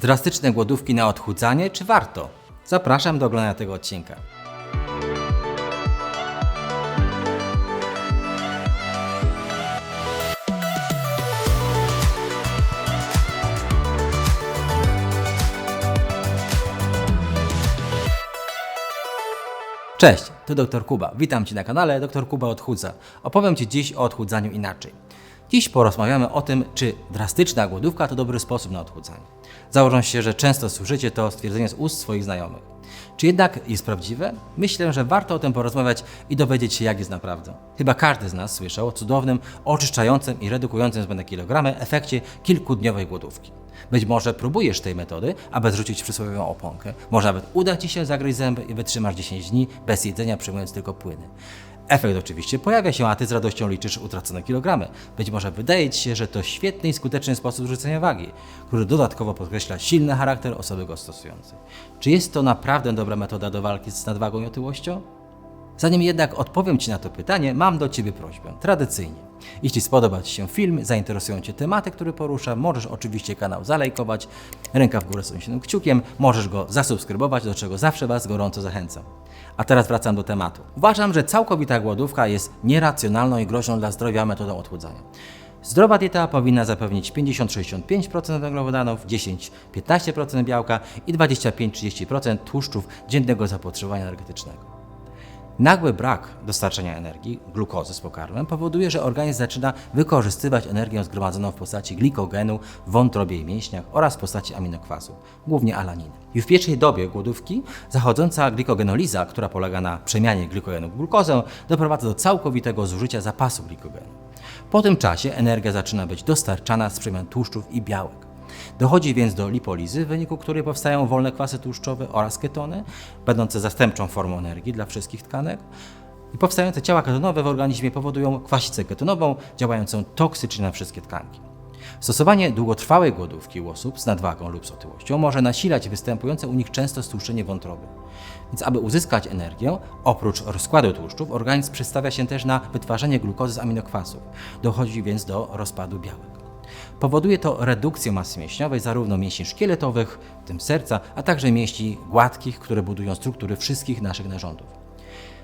Drastyczne głodówki na odchudzanie, czy warto? Zapraszam do oglądania tego odcinka. Cześć, to dr Kuba. Witam Cię na kanale Dr Kuba Odchudza. Opowiem Ci dziś o odchudzaniu inaczej. Dziś porozmawiamy o tym, czy drastyczna głodówka to dobry sposób na odchudzanie. Założę się, że często słyszycie to stwierdzenie z ust swoich znajomych. Czy jednak jest prawdziwe? Myślę, że warto o tym porozmawiać i dowiedzieć się, jak jest naprawdę. Chyba każdy z nas słyszał o cudownym, oczyszczającym i redukującym zbędne kilogramy efekcie kilkudniowej głodówki. Być może próbujesz tej metody, aby zrzucić przysłowiową oponkę. Może nawet uda Ci się zagryźć zęby i wytrzymasz 10 dni bez jedzenia, przyjmując tylko płyny. Efekt oczywiście pojawia się, a Ty z radością liczysz utracone kilogramy. Być może wydaje Ci się, że to świetny i skuteczny sposób zrzucenia wagi, który dodatkowo podkreśla silny charakter osoby go stosującej. Czy jest to naprawdę dobra metoda do walki z nadwagą i otyłością? Zanim jednak odpowiem Ci na to pytanie, mam do Ciebie prośbę. Tradycyjnie. Jeśli spodoba Ci się film, zainteresują Cię tematy, które poruszam, możesz oczywiście kanał zalajkować, ręka w górę z uniesionym kciukiem, możesz go zasubskrybować, do czego zawsze Was gorąco zachęcam. A teraz wracam do tematu. Uważam, że całkowita głodówka jest nieracjonalną i groźną dla zdrowia metodą odchudzania. Zdrowa dieta powinna zapewnić 50-65% węglowodanów, 10-15% białka i 25-30% tłuszczów dziennego zapotrzebowania energetycznego. Nagły brak dostarczenia energii, glukozy z pokarmem, powoduje, że organizm zaczyna wykorzystywać energię zgromadzoną w postaci glikogenu w wątrobie i mięśniach oraz w postaci aminokwasów, głównie alaniny. I w pierwszej dobie głodówki zachodząca glikogenoliza, która polega na przemianie glikogenu w glukozę, doprowadza do całkowitego zużycia zapasu glikogenu. Po tym czasie energia zaczyna być dostarczana z przemian tłuszczów i białek. Dochodzi więc do lipolizy, w wyniku której powstają wolne kwasy tłuszczowe oraz ketony, będące zastępczą formą energii dla wszystkich tkanek. I powstające ciała ketonowe w organizmie powodują kwasicę ketonową, działającą toksycznie na wszystkie tkanki. Stosowanie długotrwałej głodówki u osób z nadwagą lub z otyłością może nasilać występujące u nich często stłuszczenie wątroby. Więc aby uzyskać energię, oprócz rozkładu tłuszczów, organizm przestawia się też na wytwarzanie glukozy z aminokwasów. Dochodzi więc do rozpadu białek. Powoduje to redukcję masy mięśniowej zarówno mięśni szkieletowych, w tym serca, a także mięśni gładkich, które budują struktury wszystkich naszych narządów.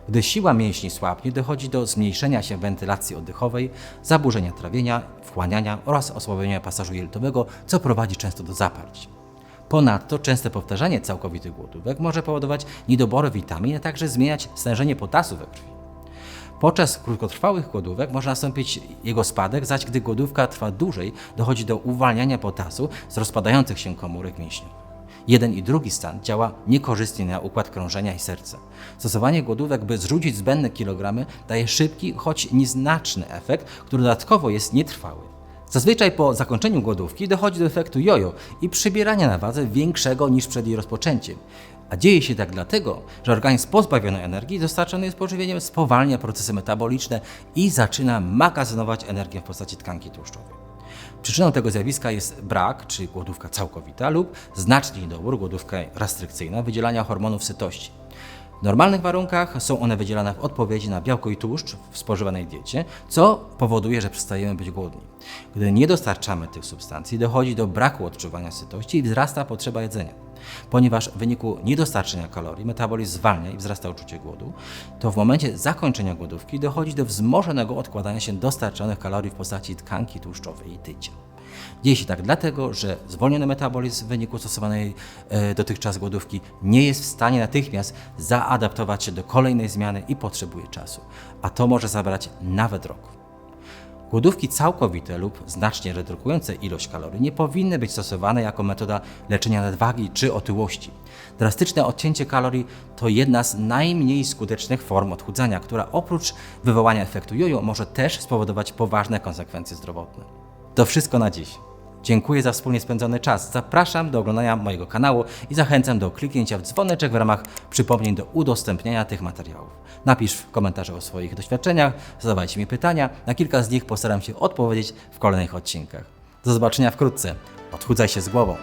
Gdy siła mięśni słabnie, dochodzi do zmniejszenia się wentylacji oddechowej, zaburzenia trawienia, wchłaniania oraz osłabienia pasażu jelitowego, co prowadzi często do zaparć. Ponadto częste powtarzanie całkowitych głodówek może powodować niedobory witamin, a także zmieniać stężenie potasu we krwi. Podczas krótkotrwałych głodówek może nastąpić jego spadek, zaś gdy głodówka trwa dłużej, dochodzi do uwalniania potasu z rozpadających się komórek mięśni. Jeden i drugi stan działa niekorzystnie na układ krążenia i serca. Stosowanie głodówek, by zrzucić zbędne kilogramy, daje szybki, choć nieznaczny efekt, który dodatkowo jest nietrwały. Zazwyczaj po zakończeniu głodówki dochodzi do efektu jojo i przybierania na wadze większego niż przed jej rozpoczęciem. A dzieje się tak dlatego, że organizm pozbawiony energii dostarczony jest pożywieniem spowalnia procesy metaboliczne i zaczyna magazynować energię w postaci tkanki tłuszczowej. Przyczyną tego zjawiska jest brak, czy głodówka całkowita, lub znaczny niedobór, głodówka restrykcyjna, wydzielania hormonów sytości. W normalnych warunkach są one wydzielane w odpowiedzi na białko i tłuszcz w spożywanej diecie, co powoduje, że przestajemy być głodni. Gdy nie dostarczamy tych substancji, dochodzi do braku odczuwania sytości i wzrasta potrzeba jedzenia. Ponieważ w wyniku niedostarczenia kalorii metabolizm zwalnia i wzrasta uczucie głodu, to w momencie zakończenia głodówki dochodzi do wzmożonego odkładania się dostarczonych kalorii w postaci tkanki tłuszczowej i tycia. Dzieje się tak dlatego, że zwolniony metabolizm w wyniku stosowanej e, dotychczas głodówki nie jest w stanie natychmiast zaadaptować się do kolejnej zmiany i potrzebuje czasu, a to może zabrać nawet rok. Głodówki całkowite lub znacznie redukujące ilość kalorii nie powinny być stosowane jako metoda leczenia nadwagi czy otyłości. Drastyczne odcięcie kalorii to jedna z najmniej skutecznych form odchudzania, która oprócz wywołania efektu jojo może też spowodować poważne konsekwencje zdrowotne. To wszystko na dziś. Dziękuję za wspólnie spędzony czas. Zapraszam do oglądania mojego kanału i zachęcam do kliknięcia w dzwoneczek w ramach przypomnień do udostępniania tych materiałów. Napisz w komentarzu o swoich doświadczeniach, zadawajcie mi pytania. Na kilka z nich postaram się odpowiedzieć w kolejnych odcinkach. Do zobaczenia wkrótce. Odchudzaj się z głową.